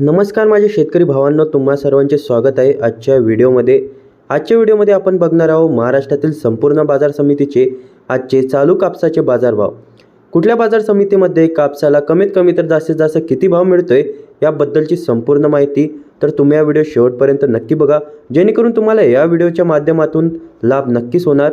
नमस्कार माझे शेतकरी भावांनो तुम्हा सर्वांचे स्वागत आहे आजच्या व्हिडिओमध्ये. आजच्या व्हिडिओमध्ये आपण बघणार आहोत महाराष्ट्रातील संपूर्ण बाजार समितीचे आजचे चालू कापसाचे बाजारभाव. कुठल्या बाजार समितीमध्ये कापसाला कमीत कमी तर जास्तीत जास्त किती भाव मिळतो आहे याबद्दलची संपूर्ण माहिती तर तुम्ही या व्हिडिओ शेवटपर्यंत नक्की बघा. जेणेकरून तुम्हाला या व्हिडिओच्या माध्यमातून लाभ नक्कीच होणार.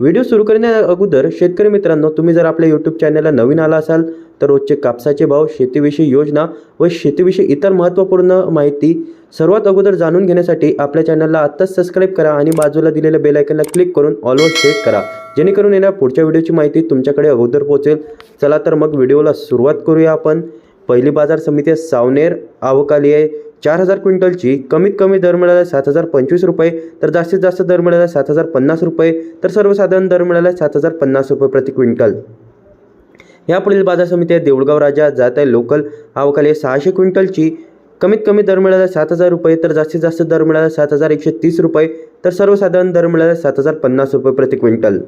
व्हिडिओ सुरू करण्या अगोदर शेतकरी मित्रांनो तुम्ही जर आपल्या यूट्यूब चॅनलला नवीन आला असाल तर रोजचे कापसाचे भाव शेतीविषयी योजना व शेतीविषयी इतर महत्त्वपूर्ण माहिती सर्वात अगोदर जाणून घेण्यासाठी आपल्या चॅनलला आत्ताच सबस्क्राईब करा आणि बाजूला दिलेल्या बेलायकनला क्लिक करून ऑलवर सेट करा. जेणेकरून येणार पुढच्या व्हिडिओची माहिती तुमच्याकडे अगोदर पोहोचेल. चला तर मग व्हिडिओला सुरुवात करूया आपण. पहिली बाजार समिती सावनेर. आवकाली आहे चार हजार क्विंटलची. कमीत कमी दर मिळाला सात हजार पंचवीस रुपये तर जास्तीत जास्त दर मिळाला सात हजार पन्नास रुपये तर सर्वसाधारण दर मिळाला सात हजार पन्नास रुपये प्रति क्विंटल. यापुढील बाजार समिती आहे. देऊळगाव राजा जात आहे. लोकल आवकाली आहे. सहाशे क्विंटलची कमीत कमी दर मिळाला सात हजार रुपये तर जास्तीत जास्त दर मिळाला सात हजार एकशे तीस रुपये तर सर्वसाधारण दर मिळाला सात हजार पन्नास रुपये प्रति क्विंटल.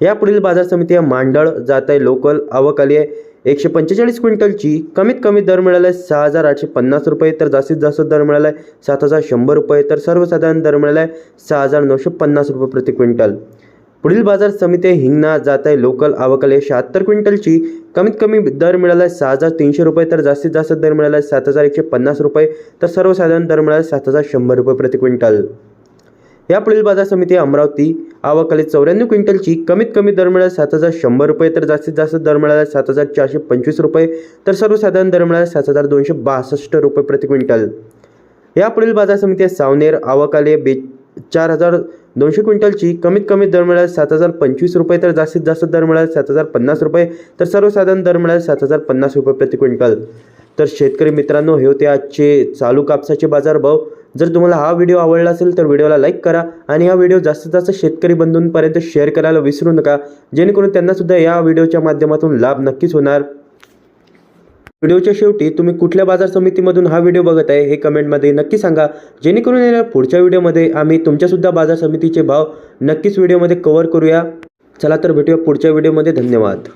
यापुढील बाजार समिती आहे. मांडळ जात आहे. लोकल आवक आहे. एकशे पंचेचाळीस क्विंटलची कमीत कमी दर मिळाला आहे सहा हजार आठशे पन्नास रुपये तर जास्तीत जास्त दर मिळाला आहे सात हजार शंभर रुपये तर सर्वसाधारण दर मिळाला आहे सहा हजार नऊशे पन्नास रुपये प्रति क्विंटल. पुढील बाजार समिती हिंगणा जात आहे लोकल आवकले शहात्तर क्विंटलची. कमीत कमी दर मिळाला आहे सहा हजार तीनशे रुपये तर जास्तीत जास्त दर मिळाला आहे सात हजार एकशे पन्नास रुपये तर सर्वसाधारण दर मिळाला आहे सात हजार शंभर रुपये प्रति क्विंटल. या पुढील बाजार समिती अमरावती आवकाली चौऱ्याण्णव क्विंटलची कमीत कमी दर मिळाला सात हजार शंभर रुपये तर जास्तीत जास्त दर मिळाला सात हजार चारशे पंचवीस रुपये तर सर्वसाधारण दर मिळाला सात हजार दोनशे बासष्ट रुपये प्रति क्विंटल. या पुढील बाजार समिती सावनेर आवकाले बे चार हजार दोनशे क्विंटलची कमीत कमी दर मिळाल सात हजार पंचवीस रुपये तर जास्तीत जास्त दर मिळाल सात हजार पन्नास रुपये तर सर्वसाधारण दर मिळाल सात हजार पन्नास रुपये प्रति क्विंटल. तर शेतकरी मित्रांनो हे होते आजचे चालू कापसाचे बाजार भाव जर तुम्हाला हा व्हिडिओ आवडला असेल तर व्हिडिओला लाईक करा आणि हा व्हिडिओ जास्तीत जास्त शेतकरी बंधूंपर्यंत शेअर करायला विसरू नका. जेणेकरून त्यांनासुद्धा या व्हिडिओच्या माध्यमातून लाभ नक्कीच होणार. व्हिडिओच्या शेवटी तुम्ही कुठल्या बाजार समितीमधून हा व्हिडिओ बघत आहे हे कमेंटमध्ये नक्की सांगा. जेणेकरून येणाऱ्या पुढच्या व्हिडिओमध्ये आम्ही तुमच्यासुद्धा बाजार समितीचे भाव नक्कीच व्हिडिओमध्ये कव्हर करूया. चला तर भेटूया पुढच्या व्हिडिओमध्ये. धन्यवाद.